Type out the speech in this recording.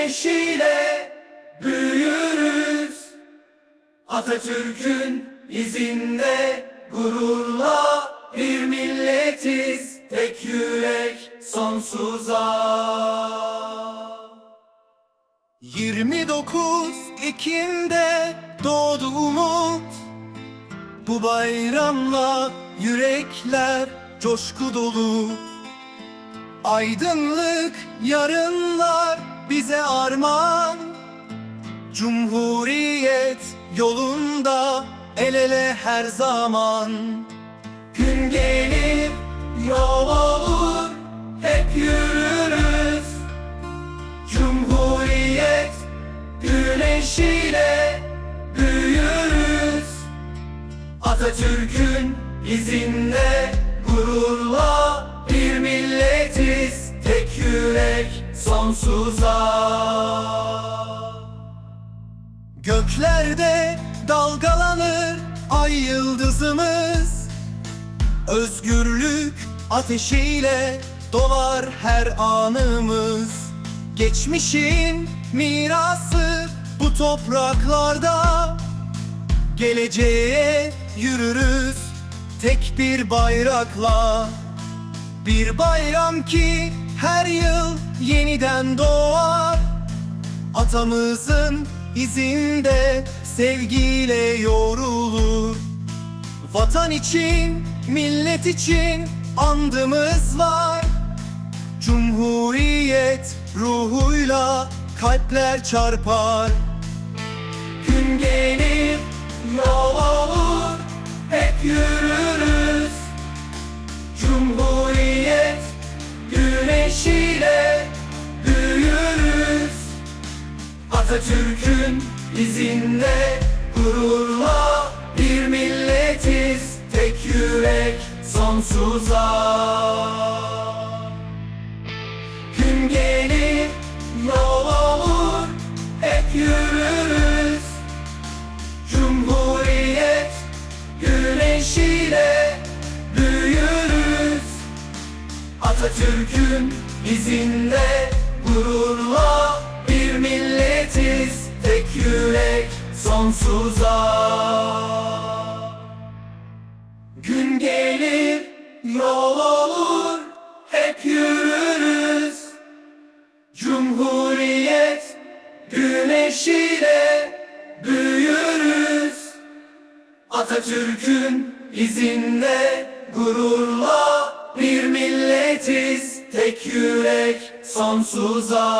güneş büyürüz. Atatürk'ün izinde gururla bir milletiz. Tek yürek sonsuza. 29 Ekim'de doğdu umut. Bu bayramla yürekler coşku dolu. Aydınlık yarınlar bize armağan Cumhuriyet yolunda el ele her zaman. Gün gelir yol olur hep yürürüz. Cumhuriyet güneşiyle büyürüz. Atatürk'ün izinde gururla sonsuza. Göklerde dalgalanır ay yıldızımız. Özgürlük ateşiyle dolar her anımız. Geçmişin mirası bu topraklarda. Geleceğe yürürüz tek bir bayrakla. Bir bayram ki her yıl yeniden doğar. Atamızın izinde sevgiyle yorulur. Vatan için, millet için andımız var. Cumhuriyet ruhuyla kalpler çarpar. Gün gelir Atatürk'ün izinde gururla bir milletiz. Tek yürek sonsuza. Gün gelir yol olur hep yürürüz. Cumhuriyet güneşiyle büyürüz. Atatürk'ün izinde gururla milletiz Tek yürek sonsuza. Gün gelir yol olur hep yürürüz. Cumhuriyet güneşiyle büyürüz. Atatürk'ün izinde gururla bir milletiz Tek yürek sonsuza